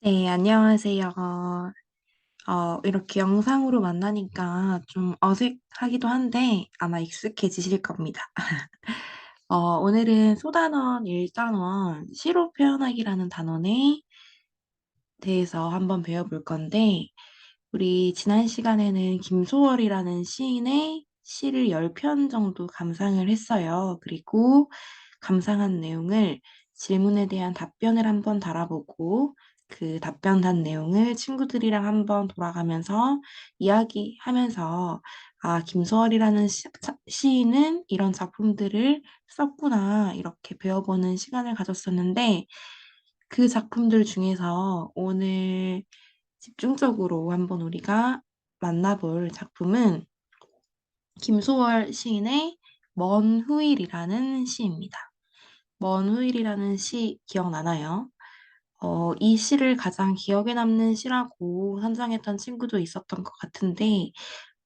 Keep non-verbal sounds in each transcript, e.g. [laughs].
네, 안녕하세요. 어, 이렇게 영상으로 만나니까 좀 어색하기도 한데 아마 익숙해지실 겁니다. [laughs] 어, 오늘은 소단원, 일단원, 시로 표현하기라는 단원에 대해서 한번 배워볼 건데, 우리 지난 시간에는 김소월이라는 시인의 시를 10편 정도 감상을 했어요. 그리고 감상한 내용을 질문에 대한 답변을 한번 달아보고 그 답변 단 내용을 친구들이랑 한번 돌아가면서 이야기하면서 아, 김소월이라는 시, 차- 시인은 이런 작품들을 썼구나 이렇게 배워보는 시간을 가졌었는데 그 작품들 중에서 오늘 집중적으로 한번 우리가 만나볼 작품은 김소월 시인의 먼 후일이라는 시입니다. 먼 후일이라는 시 기억나나요? 어, 이 시를 가장 기억에 남는 시라고 선정했던 친구도 있었던 것 같은데,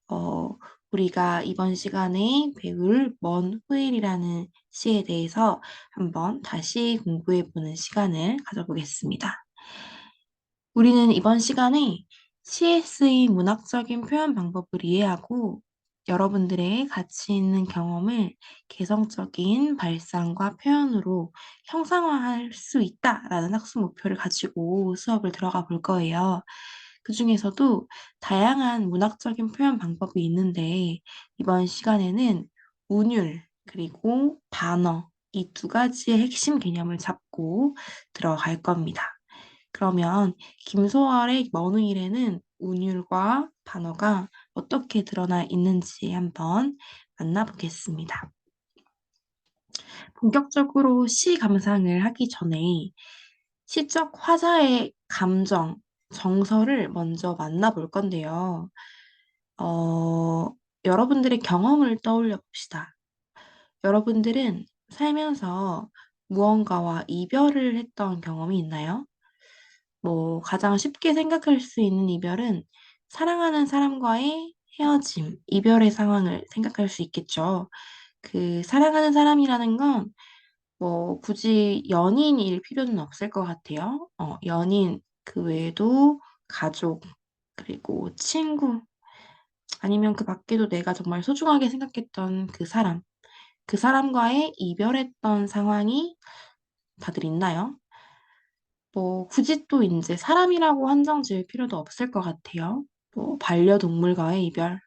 어, 우리가 이번 시간에 배울 먼 후일이라는 시에 대해서 한번 다시 공부해 보는 시간을 가져보겠습니다. 우리는 이번 시간에 시에 쓰인 문학적인 표현 방법을 이해하고 여러분들의 가치 있는 경험을 개성적인 발상과 표현으로 형상화할 수 있다라는 학습 목표를 가지고 수업을 들어가 볼 거예요. 그 중에서도 다양한 문학적인 표현 방법이 있는데 이번 시간에는 운율 그리고 반어 이 두 가지의 핵심 개념을 잡고 들어갈 겁니다. 그러면 김소월의 머누일에는 운율과 반어가 어떻게 드러나 있는지 한번 만나보겠습니다. 본격적으로 시 감상을 하기 전에 시적 화자의 감정, 정서를 먼저 만나볼 건데요. 어, 여러분들의 경험을 떠올려 봅시다. 여러분들은 살면서 무언가와 이별을 했던 경험이 있나요? 뭐, 가장 쉽게 생각할 수 있는 이별은 사랑하는 사람과의 헤어짐, 이별의 상황을 생각할 수 있겠죠. 그 사랑하는 사람이라는 건 뭐 굳이 연인일 필요는 없을 것 같아요. 어, 연인 그 외에도 가족 그리고 친구 아니면 그 밖에도 내가 정말 소중하게 생각했던 그 사람, 그 사람과의 이별했던 상황이 다들 있나요? 뭐 굳이 또 이제 사람이라고 한정 지을 필요도 없을 것 같아요. 뭐 반려동물과의 이별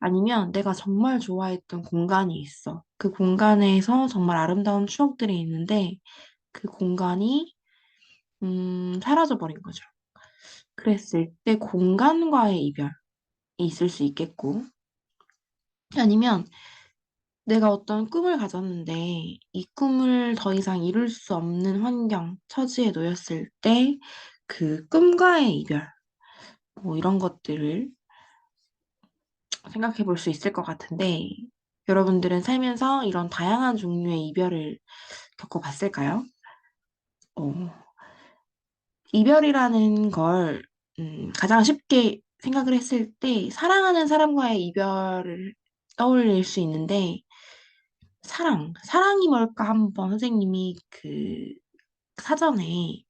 아니면 내가 정말 좋아했던 공간이 있어. 그 공간에서 정말 아름다운 추억들이 있는데 그 공간이 음, 사라져버린 거죠. 그랬을 때 공간과의 이별이 있을 수 있겠고 아니면 내가 어떤 꿈을 가졌는데 이 꿈을 더 이상 이룰 수 없는 환경, 처지에 놓였을 때 그 꿈과의 이별, 뭐 이런 것들을 생각해 볼 수 있을 것 같은데 여러분들은 살면서 이런 다양한 종류의 이별을 겪어봤을까요? 어, 이별이라는 걸 음, 가장 쉽게 생각을 했을 때 사랑하는 사람과의 이별을 떠올릴 수 있는데 사랑, 사랑이 뭘까 한번 선생님이 그 사전에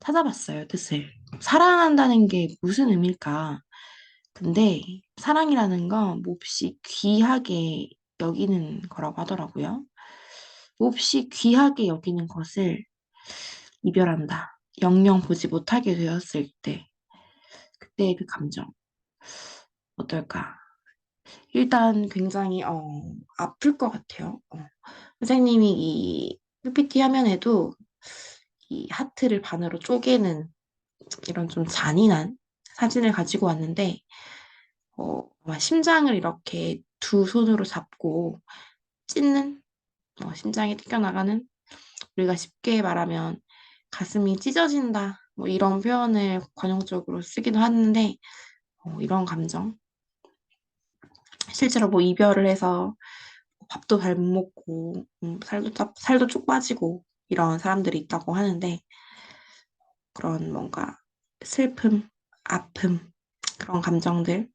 찾아봤어요, 뜻을. 사랑한다는 게 무슨 의미일까? 근데 사랑이라는 건 몹시 귀하게 여기는 거라고 하더라고요. 몹시 귀하게 여기는 것을 이별한다. 영영 보지 못하게 되었을 때, 그때의 그 감정, 어떨까? 일단 굉장히, 어, 아플 것 같아요. 어. 선생님이 이 PPT 화면에도 이 하트를 반으로 쪼개는 이런 좀 잔인한 사진을 가지고 왔는데, 어, 아마 심장을 이렇게 두 손으로 잡고 찢는, 어, 심장이 튀겨나가는, 우리가 쉽게 말하면 가슴이 찢어진다, 뭐 이런 표현을 관용적으로 쓰기도 하는데, 어, 이런 감정. 실제로 뭐 이별을 해서 밥도 잘 못 먹고, 음, 살도, 살도 쭉 빠지고, 이런 사람들이 있다고 하는데, 그런 뭔가 슬픔, 아픔, 그런 감정들.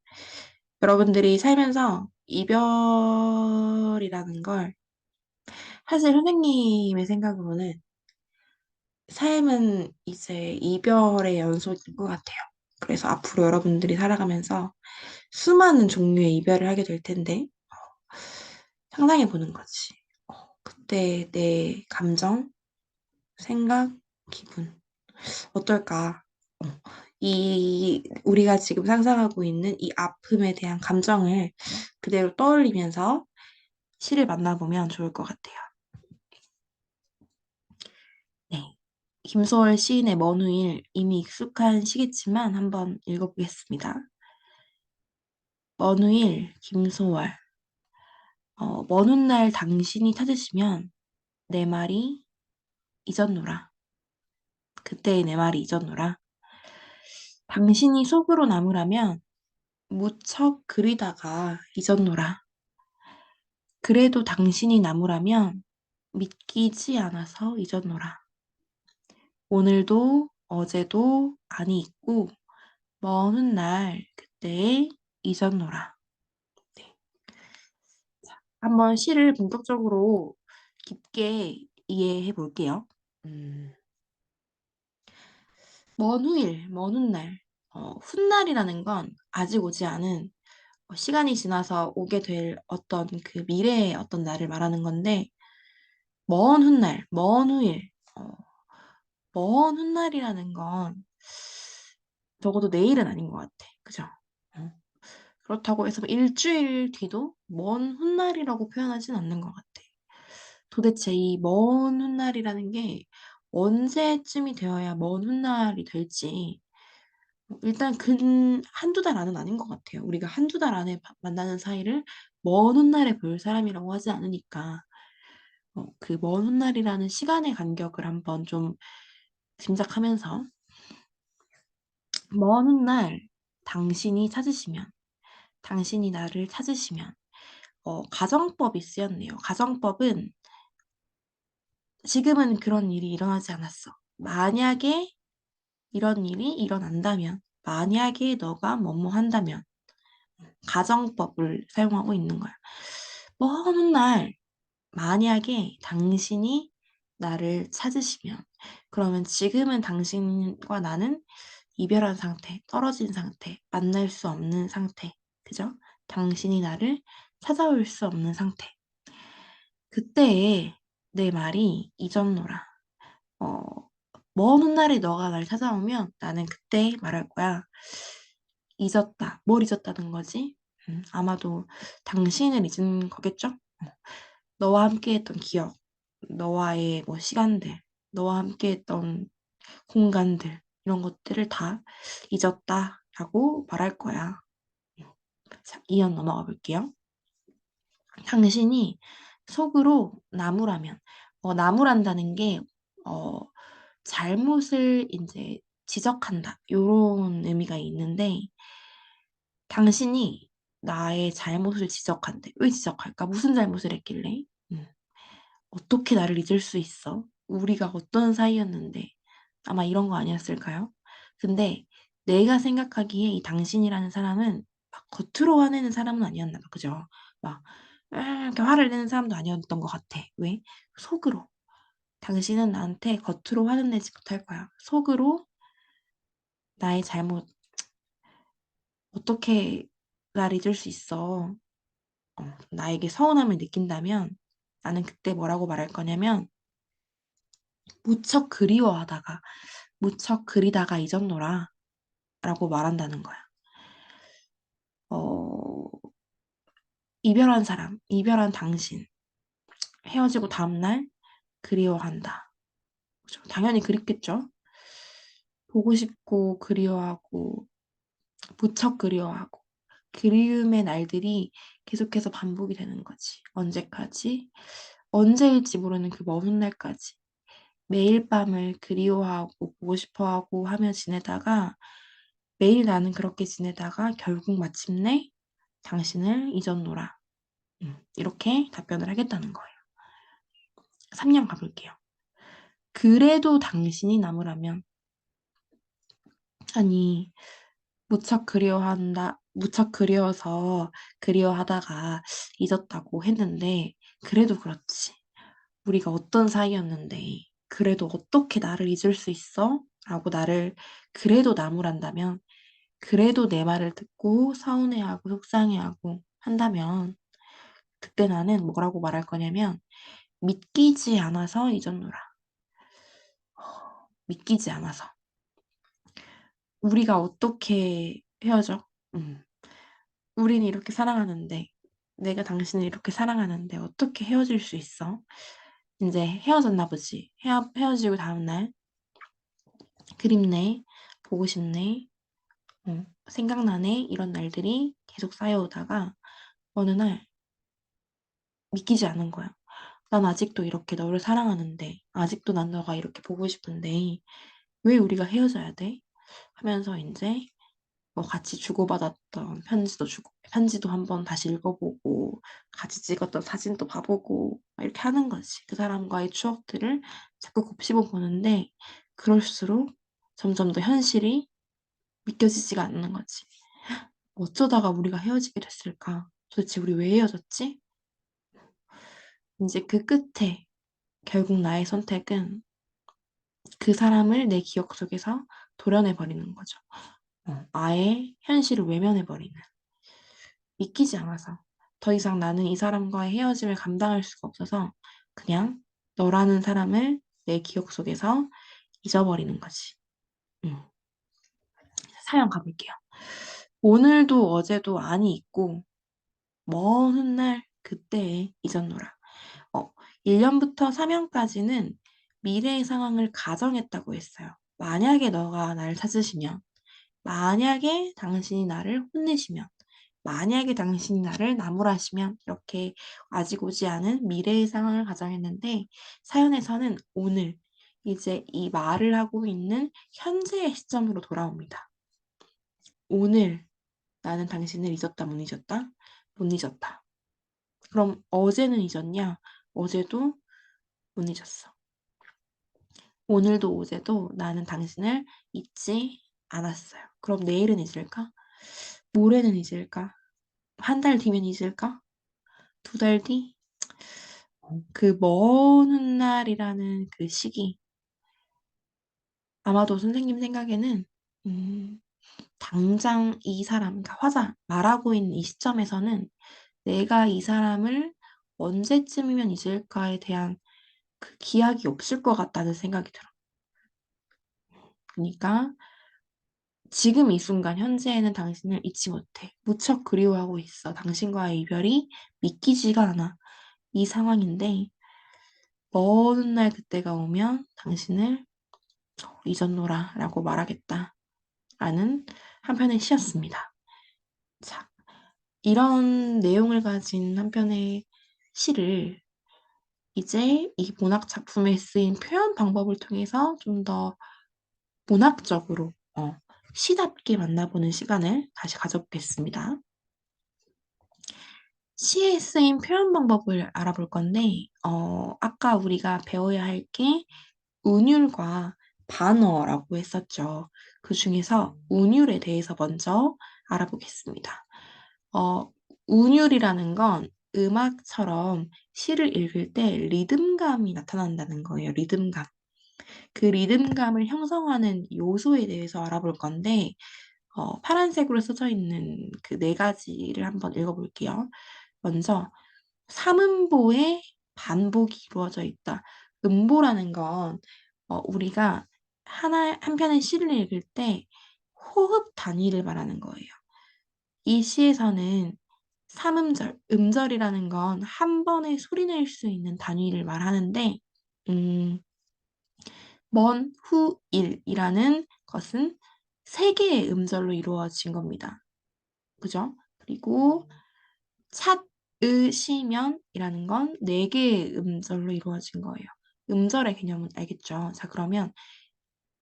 여러분들이 살면서 이별이라는 걸 사실 선생님의 생각으로는 삶은 이제 이별의 연속인 것 같아요. 그래서 앞으로 여러분들이 살아가면서 수많은 종류의 이별을 하게 될 텐데, 상상해 보는 거지. 어, 그때 내 감정, 생각, 기분, 어떨까? 어, 이, 우리가 지금 상상하고 있는 이 아픔에 대한 감정을 그대로 떠올리면서 시를 만나보면 좋을 것 같아요. 네. 김소월 시인의 먼 후일 이미 익숙한 시겠지만 한번 읽어보겠습니다. 먼 후일 김소월 어, 먼 훗날 당신이 찾으시면 내 말이 잊었노라. 그때의 내 말이 잊었노라. 당신이 속으로 남으라면 무척 그리다가 잊었노라. 그래도 당신이 남으라면 믿기지 않아서 잊었노라. 오늘도 어제도 아니 있고 먼 훗날 그때에 잊었노라. 네. 자, 한번 시를 본격적으로 깊게 이해해 볼게요. 음, 먼 후일, 먼 훗날. 어, 훗날이라는 건 아직 오지 않은 어, 시간이 지나서 오게 될 어떤 그 미래의 어떤 날을 말하는 건데, 먼 훗날, 먼 후일, 어, 먼 훗날이라는 건 적어도 내일은 아닌 것 같아. 그죠? 어. 그렇다고 해서 일주일 뒤도 먼 훗날이라고 표현하진 않는 것 같아. 도대체 이 먼 훗날이라는 게 언제쯤이 되어야 먼 훗날이 될지 일단 근 한두 달 안은 아닌 것 같아요. 우리가 한두 달 안에 바- 만나는 사이를 먼 훗날에 볼 사람이라고 하지 않으니까 어, 그먼 훗날이라는 시간의 간격을 한번 좀 짐작하면서 먼 훗날 당신이 찾으시면 당신이 나를 찾으시면 어, 가정법이 쓰였네요. 가정법은 지금은 그런 일이 일어나지 않았어. 만약에 이런 일이 일어난다면, 만약에 너가 뭐뭐 한다면, 가정법을 사용하고 있는 거야. 먼 훗날, 만약에 당신이 나를 찾으시면, 그러면 지금은 당신과 나는 이별한 상태, 떨어진 상태, 만날 수 없는 상태, 그죠? 당신이 나를 찾아올 수 없는 상태. 그때에 내 말이 잊었노라. 어, 먼 훗날에 너가 날 찾아오면 나는 그때 말할 거야. 잊었다. 뭘 잊었다는 거지? 음, 아마도 당신을 잊은 거겠죠? 어, 너와 함께 했던 기억, 너와의 뭐 시간들, 너와 함께 했던 공간들, 이런 것들을 다 잊었다라고 말할 거야. 음, 자, 이연 넘어가 볼게요. 당신이 속으로 나무라면, 어, 나무란다는 게, 어, 잘못을 이제 지적한다. 요런 의미가 있는데, 당신이 나의 잘못을 지적한대. 왜 지적할까? 무슨 잘못을 했길래? 음, 어떻게 나를 잊을 수 있어? 우리가 어떤 사이였는데. 아마 이런 거 아니었을까요? 근데 내가 생각하기에 이 당신이라는 사람은 막 겉으로 화내는 사람은 아니었나 봐. 그죠? 막, 아, 이렇게 화를 내는 사람도 아니었던 것 같아. 왜? 속으로. 당신은 나한테 겉으로 화는 내지 못할 거야. 속으로 나의 잘못, 어떻게 날 잊을 수 있어? 어, 나에게 서운함을 느낀다면 나는 그때 뭐라고 말할 거냐면 무척 그리워하다가 무척 그리다가 잊었노라 라고 말한다는 거야. 어, 이별한 사람, 이별한 당신, 헤어지고 다음날 그리워한다. 그죠? 당연히 그립겠죠? 보고 싶고 그리워하고 무척 그리워하고 그리움의 날들이 계속해서 반복이 되는 거지. 언제까지? 언제일지 모르는 그먼 훗날까지. 매일 밤을 그리워하고 보고 싶어하고 하며 지내다가 매일 나는 그렇게 지내다가 결국 마침내 당신을 잊었노라. 음, 이렇게 답변을 하겠다는 거예요. 3년 가볼게요. 그래도 당신이 남으라면 아니 무척 그리워한다 무척 그리워서 그리워하다가 잊었다고 했는데 그래도 그렇지 우리가 어떤 사이였는데 그래도 어떻게 나를 잊을 수 있어? 라고 나를 그래도 나무란다면, 그래도 내 말을 듣고 서운해하고 속상해하고 한다면, 그때 나는 뭐라고 말할 거냐면, 믿기지 않아서 잊었노라. 믿기지 않아서. 우리가 어떻게 헤어져? 음. 우린 이렇게 사랑하는데, 내가 당신을 이렇게 사랑하는데 어떻게 헤어질 수 있어? 이제 헤어졌나 보지. 헤어, 헤어지고 다음날 그립네, 보고 싶네, 어, 생각나네 이런 날들이 계속 쌓여오다가 어느 날 믿기지 않은 거야. 난 아직도 이렇게 너를 사랑하는데, 아직도 난 너가 이렇게 보고 싶은데, 왜 우리가 헤어져야 돼? 하면서 이제 뭐 같이 주고받았던 편지도 주고, 편지도 한번 다시 읽어보고, 같이 찍었던 사진도 봐보고, 막 이렇게 하는 거지. 그 사람과의 추억들을 자꾸 곱씹어 보는데, 그럴수록 점점 더 현실이 믿겨지지가 않는 거지. 어쩌다가 우리가 헤어지게 됐을까? 도대체 우리 왜 헤어졌지? 이제 그 끝에 결국 나의 선택은 그 사람을 내 기억 속에서 도려내버리는 거죠. 어, 아예 현실을 외면해버리는. 믿기지 않아서. 더 이상 나는 이 사람과의 헤어짐을 감당할 수가 없어서 그냥 너라는 사람을 내 기억 속에서 잊어버리는 거지. 음. 사연 가볼게요. 오늘도 어제도 안이 있고 먼 훗날 그때에 잊었노라. 어, 1년부터 3년까지는 미래의 상황을 가정했다고 했어요. 만약에 너가 날 찾으시면, 만약에 당신이 나를 혼내시면, 만약에 당신이 나를 나무라시면 이렇게 아직 오지 않은 미래의 상황을 가정했는데 사연에서는 오늘 이제 이 말을 하고 있는 현재의 시점으로 돌아옵니다. 오늘 나는 당신을 잊었다 못 잊었다? 못 잊었다. 그럼 어제는 잊었냐? 어제도 못 잊었어. 오늘도 어제도 나는 당신을 잊지 않았어요. 그럼 내일은 잊을까? 모레는 잊을까? 한 달 뒤면 잊을까? 두 달 뒤? 그먼 훗날이라는 그 시기. 아마도 선생님 생각에는, 음, 당장 이 사람, 그러니까 화자, 말하고 있는 이 시점에서는 내가 이 사람을 언제쯤이면 잊을까에 대한 그 기약이 없을 것 같다는 생각이 들어. 그러니까 지금 이 순간 현재에는 당신을 잊지 못해. 무척 그리워하고 있어. 당신과의 이별이 믿기지가 않아. 이 상황인데 먼 훗날 그때가 오면 당신을 잊었노라 라고 말하겠다. 라는 한 편의 시였습니다. 자, 이런 내용을 가진 한 편의 시를 이제 이 문학 작품에 쓰인 표현 방법을 통해서 좀 더 문학적으로 어, 시답게 만나보는 시간을 다시 가져보겠습니다. 시에 쓰인 표현 방법을 알아볼 건데, 어, 아까 우리가 배워야 할 게 운율과 반어라고 했었죠. 그 중에서 운율에 대해서 먼저 알아보겠습니다. 어, 운율이라는 건 음악처럼 시를 읽을 때 리듬감이 나타난다는 거예요. 리듬감. 그 리듬감을 형성하는 요소에 대해서 알아볼 건데, 어, 파란색으로 써져 있는 그 네 가지를 한번 읽어볼게요. 먼저, 삼음보의 반복이 이루어져 있다. 음보라는 건 어, 우리가 하나 한 편의 시를 읽을 때 호흡 단위를 말하는 거예요. 이 시에서는 삼음절, 음절이라는 건 한 번에 소리 낼 수 있는 단위를 말하는데, 음, 먼, 후, 일이라는 것은 세 개의 음절로 이루어진 겁니다. 그죠? 그리고 찻, 으, 시면이라는 건 네 개의 음절로 이루어진 거예요. 음절의 개념은 알겠죠? 자, 그러면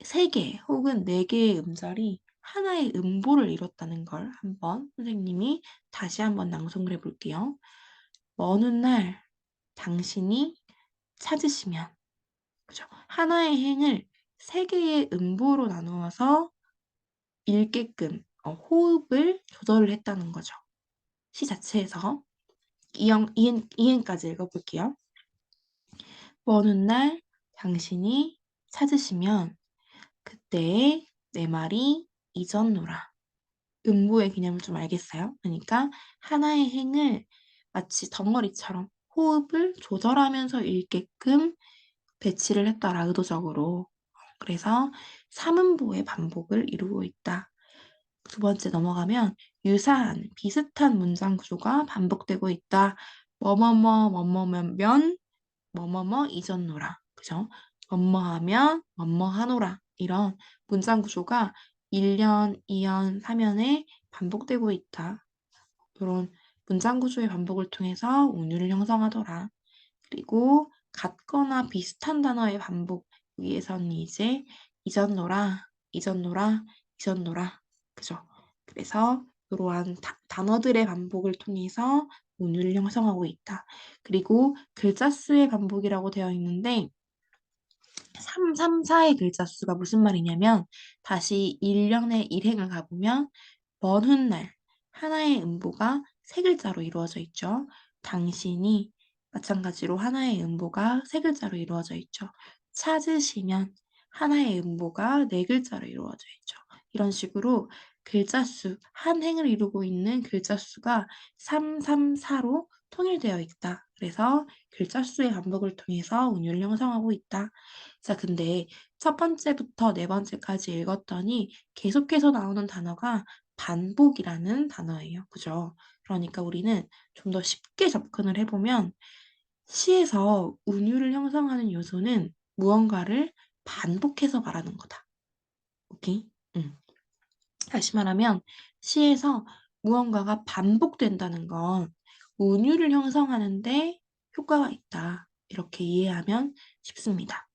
세 개 혹은 네 개의 음절이 하나의 음보를 이뤘다는 걸 한번 선생님이 다시 한번 낭송을 해볼게요. 먼 훗날 당신이 찾으시면 그죠? 하나의 행을 세 개의 음보로 나누어서 읽게끔 어, 호흡을 조절을 했다는 거죠. 시 자체에서 이행, 이행, 이행까지 읽어볼게요. 먼 훗날 당신이 찾으시면 그때 내 말이 잊었노라. 음보의 개념을 좀 알겠어요? 그러니까 하나의 행을 마치 덩어리처럼 호흡을 조절하면서 읽게끔 배치를 했더라, 의도적으로. 그래서 삼음보의 반복을 이루고 있다. 두 번째 넘어가면 유사한, 비슷한 문장 구조가 반복되고 있다. 뭐뭐뭐, 뭐뭐면, 뭐뭐뭐 잊었노라. 그죠? 뭐뭐하면, 뭐뭐하노라. 이런 문장 구조가 1년, 2년, 3년에 반복되고 있다. 이런 문장 구조의 반복을 통해서 운율을 형성하더라. 그리고 같거나 비슷한 단어의 반복, 여기에서는 이제 잊었노라, 잊었노라, 잊었노라. 그죠? 그래서 이러한 다- 단어들의 반복을 통해서 운율을 형성하고 있다. 그리고 글자 수의 반복이라고 되어 있는데 3, 3, 4의 글자 수가 무슨 말이냐면 다시 1년의 일행을 가보면 먼 훗날 하나의 음보가 세 글자로 이루어져 있죠. 당신이 마찬가지로 하나의 음보가 세 글자로 이루어져 있죠. 찾으시면 하나의 음보가 네 글자로 이루어져 있죠. 이런 식으로 글자 수, 한 행을 이루고 있는 글자 수가 3, 3, 4로 통일되어 있다. 그래서 글자 수의 반복을 통해서 운율을 형성하고 있다. 자, 근데 첫 번째부터 네 번째까지 읽었더니 계속해서 나오는 단어가 반복이라는 단어예요. 그죠? 그러니까 우리는 좀 더 쉽게 접근을 해보면 시에서 운율을 형성하는 요소는 무언가를 반복해서 말하는 거다. 오케이? 응. 다시 말하면 시에서 무언가가 반복된다는 건 운율을 형성하는데 효과가 있다. 이렇게 이해하면 쉽습니다.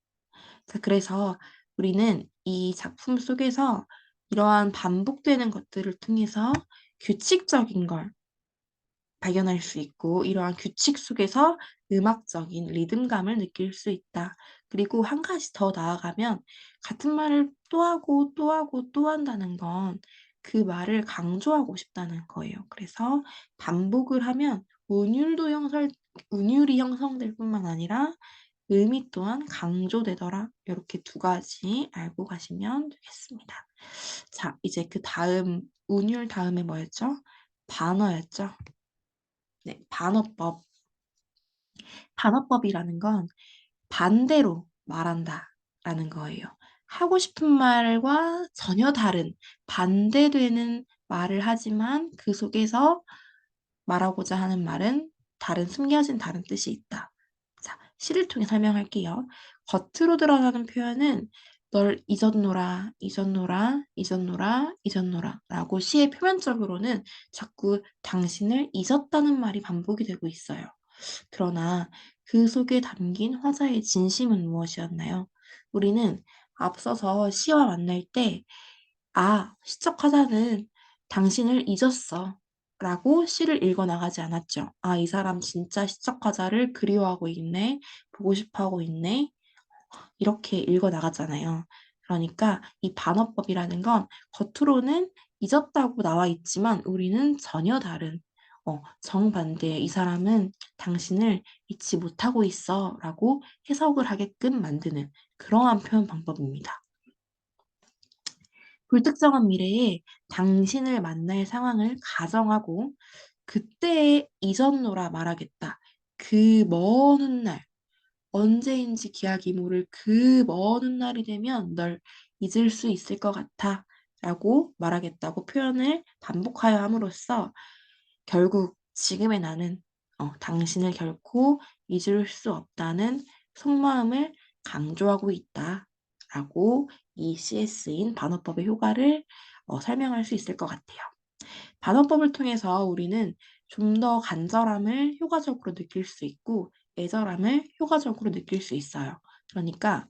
자, 그래서 우리는 이 작품 속에서 이러한 반복되는 것들을 통해서 규칙적인 걸 발견할 수 있고 이러한 규칙 속에서 음악적인 리듬감을 느낄 수 있다. 그리고 한 가지 더 나아가면 같은 말을 또 하고 또 하고 또 한다는 건 그 말을 강조하고 싶다는 거예요. 그래서 반복을 하면 운율도 형성, 운율이 형성될 뿐만 아니라 의미 또한 강조되더라. 이렇게 두 가지 알고 가시면 되겠습니다. 자, 이제 그 다음 운율 다음에 뭐였죠? 반어였죠. 네, 반어법. 반어법이라는 건 반대로 말한다라는 거예요. 하고 싶은 말과 전혀 다른 반대되는 말을 하지만 그 속에서 말하고자 하는 말은 다른 숨겨진 다른 뜻이 있다. 자, 시를 통해 설명할게요. 겉으로 드러나는 표현은 널 잊었노라, 잊었노라, 잊었노라, 잊었노라 라고 시의 표면적으로는 자꾸 당신을 잊었다는 말이 반복이 되고 있어요. 그러나 그 속에 담긴 화자의 진심은 무엇이었나요? 우리는 앞서서 시와 만날 때, 아, 시적 화자는 당신을 잊었어. 라고 시를 읽어 나가지 않았죠. 아, 이 사람 진짜 시적 화자를 그리워하고 있네. 보고 싶어 하고 있네. 이렇게 읽어 나갔잖아요. 그러니까 이 반어법이라는 건 겉으로는 잊었다고 나와 있지만 우리는 전혀 다른 어, 정반대의 이 사람은 당신을 잊지 못하고 있어 라고 해석을 하게끔 만드는 그러한 표현 방법입니다. 불특정한 미래에 당신을 만날 상황을 가정하고 그때의 이전노라 말하겠다. 그먼 훗날, 언제인지 기약이 모를 그먼 훗날이 되면 널 잊을 수 있을 것 같아 라고 말하겠다고 표현을 반복하여 함으로써 결국 지금의 나는 어, 당신을 결코 잊을 수 없다는 속마음을 강조하고 있다 라고 이 쓰인 반어법의 효과를 어, 설명할 수 있을 것 같아요. 반어법을 통해서 우리는 좀 더 간절함을 효과적으로 느낄 수 있고 애절함을 효과적으로 느낄 수 있어요. 그러니까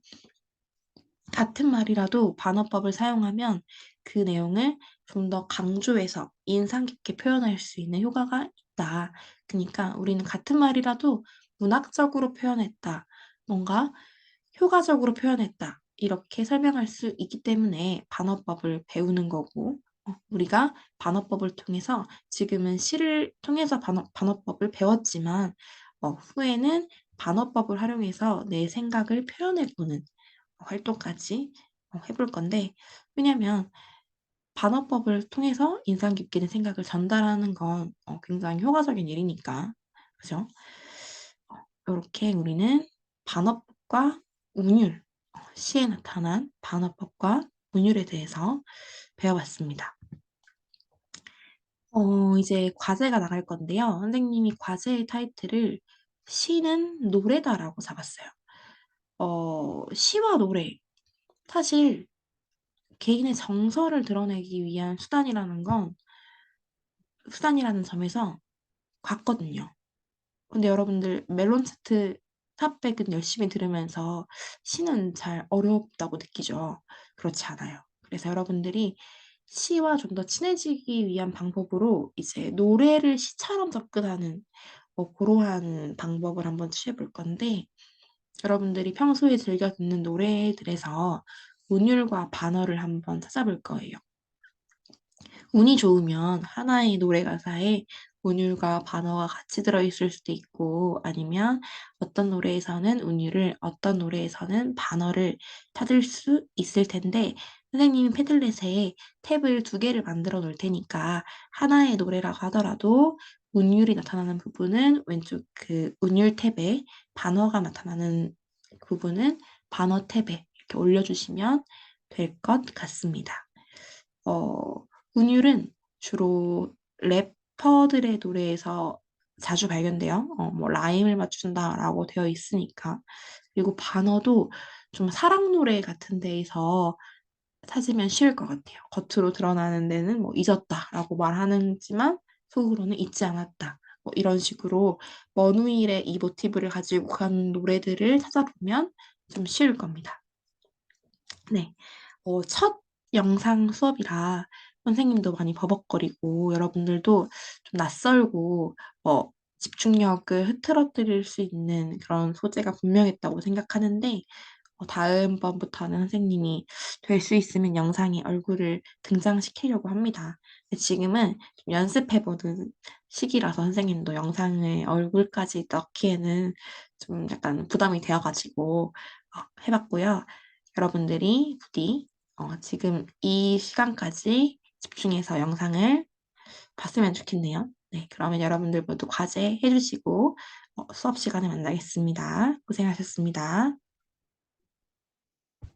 같은 말이라도 반어법을 사용하면 그 내용을 좀 더 강조해서 인상 깊게 표현할 수 있는 효과가 있다. 그러니까 우리는 같은 말이라도 문학적으로 표현했다. 뭔가 효과적으로 표현했다. 이렇게 설명할 수 있기 때문에 반어법을 배우는 거고, 어, 우리가 반어법을 통해서 지금은 시를 통해서 반어, 반어법을 배웠지만, 어, 후에는 반어법을 활용해서 내 생각을 표현해보는 활동까지 어, 해볼 건데, 왜냐면 반어법을 통해서 인상 깊게 내 생각을 전달하는 건 어, 굉장히 효과적인 일이니까. 그죠? 어, 이렇게 우리는 반어법과 운율, 어, 시에 나타난 반어법과 운율에 대해서 배워봤습니다. 어, 이제 과제가 나갈 건데요. 선생님이 과제의 타이틀을 시는 노래다라고 잡았어요. 어, 시와 노래. 사실 개인의 정서를 드러내기 위한 수단이라는 건 수단이라는 점에서 같거든요. 근데 여러분들 멜론 차트 탑백은 열심히 들으면서 시는 잘 어렵다고 느끼죠. 그렇지 않아요. 그래서 여러분들이 시와 좀 더 친해지기 위한 방법으로 이제 노래를 시처럼 접근하는 뭐 그러한 방법을 한번 취해 볼 건데 여러분들이 평소에 즐겨 듣는 노래들에서 운율과 반어를 한번 찾아볼 거예요. 운이 좋으면 하나의 노래 가사에 운율과 반어가 같이 들어있을 수도 있고 아니면 어떤 노래에서는 운율을 어떤 노래에서는 반어를 찾을 수 있을 텐데 선생님이 패들렛에 탭을 두 개를 만들어 놓을 테니까 하나의 노래라고 하더라도 운율이 나타나는 부분은 왼쪽 그 운율 탭에 반어가 나타나는 부분은 반어 탭에 이렇게 올려주시면 될 것 같습니다. 어, 운율은 주로 래퍼들의 노래에서 자주 발견돼요. 어, 뭐 라임을 맞춘다라고 되어 있으니까. 그리고 반어도 좀 사랑 노래 같은 데에서 찾으면 쉬울 것 같아요. 겉으로 드러나는 데는 뭐 잊었다라고 말하는지만 속으로는 잊지 않았다. 뭐 이런 식으로 머누일의 이 모티브를 가지고 간 노래들을 찾아보면 좀 쉬울 겁니다. 네. 어, 첫 영상 수업이라 선생님도 많이 버벅거리고 여러분들도 좀 낯설고 어, 집중력을 흐트러뜨릴 수 있는 그런 소재가 분명했다고 생각하는데 어, 다음번부터는 선생님이 될 수 있으면 영상에 얼굴을 등장시키려고 합니다. 지금은 좀 연습해보는 시기라서 선생님도 영상에 얼굴까지 넣기에는 좀 약간 부담이 되어가지고 어, 해봤고요. 여러분들이 부디 어, 지금 이 시간까지 집중해서 영상을 봤으면 좋겠네요. 네, 그러면 여러분들 모두 과제 해주시고 어, 수업 시간에 만나겠습니다. 고생하셨습니다.